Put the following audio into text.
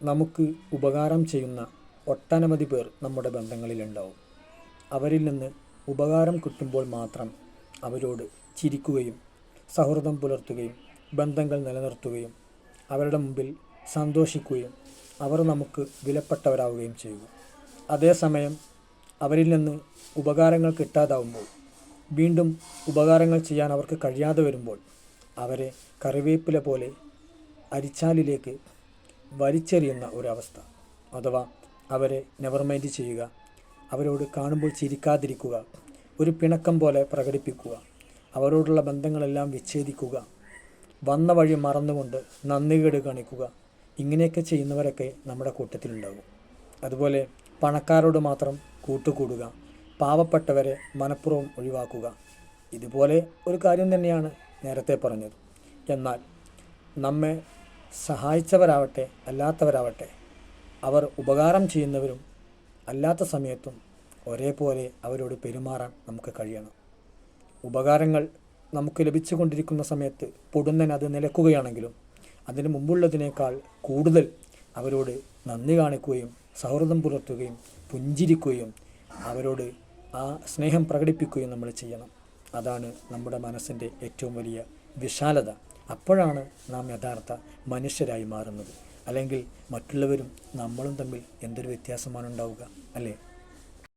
നമുക്ക് ഉപകാരം ചെയ്യുന്ന ഒട്ടനവധി പേർ നമ്മുടെ ബന്ധങ്ങളിലുണ്ടാവും. അവരിൽ നിന്ന് ഉപകാരം കിട്ടുമ്പോൾ മാത്രം അവരോട് ചിരിക്കുകയും സൗഹൃദം പുലർത്തുകയും ബന്ധങ്ങൾ നിലനിർത്തുകയും അവരുടെ മുമ്പിൽ സന്തോഷിക്കുകയും അവർ നമുക്ക് വിലപ്പെട്ടവരാവുകയും ചെയ്യുക അതേസമയം അവരിൽ നിന്ന് ഉപകാരങ്ങൾ കിട്ടാതാവുമ്പോൾ വീണ്ടും ഉപകാരങ്ങൾ ചെയ്യാൻ അവർക്ക് കഴിയാതെ വരുമ്പോൾ അവരെ കറിവേപ്പില പോലെ അരിച്ചാലിലേക്ക് വലിച്ചെറിയുന്ന ഒരവസ്ഥ. അഥവാ അവരെ നെവർ മൈൻഡ് ചെയ്യുക. അവരോട് കാണുമ്പോൾ ചിരിക്കാതിരിക്കുക. ഒരു പിണക്കം പോലെ പ്രകടിപ്പിക്കുക. അവരോടുള്ള ബന്ധങ്ങളെല്ലാം വിച്ഛേദിക്കുക. വന്ന വഴി മറന്നുകൊണ്ട് നന്ദികേട് കാണിക്കുക. ഇങ്ങനെയൊക്കെ ചെയ്യുന്നവരൊക്കെ നമ്മുടെ കൂട്ടത്തിലുണ്ടാകും അതുപോലെ പണക്കാരോട് മാത്രം കൂട്ടുകൂടുക. പാവപ്പെട്ടവരെ മനഃപൂർവം ഒഴിവാക്കുക. ഇതുപോലെ ഒരു കാര്യം തന്നെയാണ് നേരത്തെ പറഞ്ഞത്. എന്നാൽ നമ്മെ സഹായിച്ചവരാവട്ടെ അല്ലാത്തവരാവട്ടെ. അവർ ഉപകാരം ചെയ്യുന്നവരും അല്ലാത്ത സമയത്തും ഒരേപോലെ അവരോട് പെരുമാറാൻ നമുക്ക് കഴിയണം. ഉപകാരങ്ങൾ നമുക്ക് ലഭിച്ചുകൊണ്ടിരിക്കുന്ന സമയത്ത് പൊടുന്നൻ അത് നിലക്കുകയാണെങ്കിലും അതിന് മുമ്പുള്ളതിനേക്കാൾ കൂടുതൽ അവരോട് നന്ദി കാണിക്കുകയും സൗഹൃദം പുലർത്തുകയും പുഞ്ചിരിക്കുകയും അവരോട് ആ സ്നേഹം പ്രകടിപ്പിക്കുകയും നമ്മൾ ചെയ്യണം. അതാണ് നമ്മുടെ മനസ്സിന്റെ ഏറ്റവും വലിയ വിശാലത. അപ്പോഴാണ് നാം യഥാർത്ഥ മനുഷ്യരായി മാറുന്നത്. അല്ലെങ്കിൽ മറ്റുള്ളവരും നമ്മളും തമ്മിൽ എന്തൊരു വ്യത്യാസമാണ് ഉണ്ടാവുക അല്ലേ?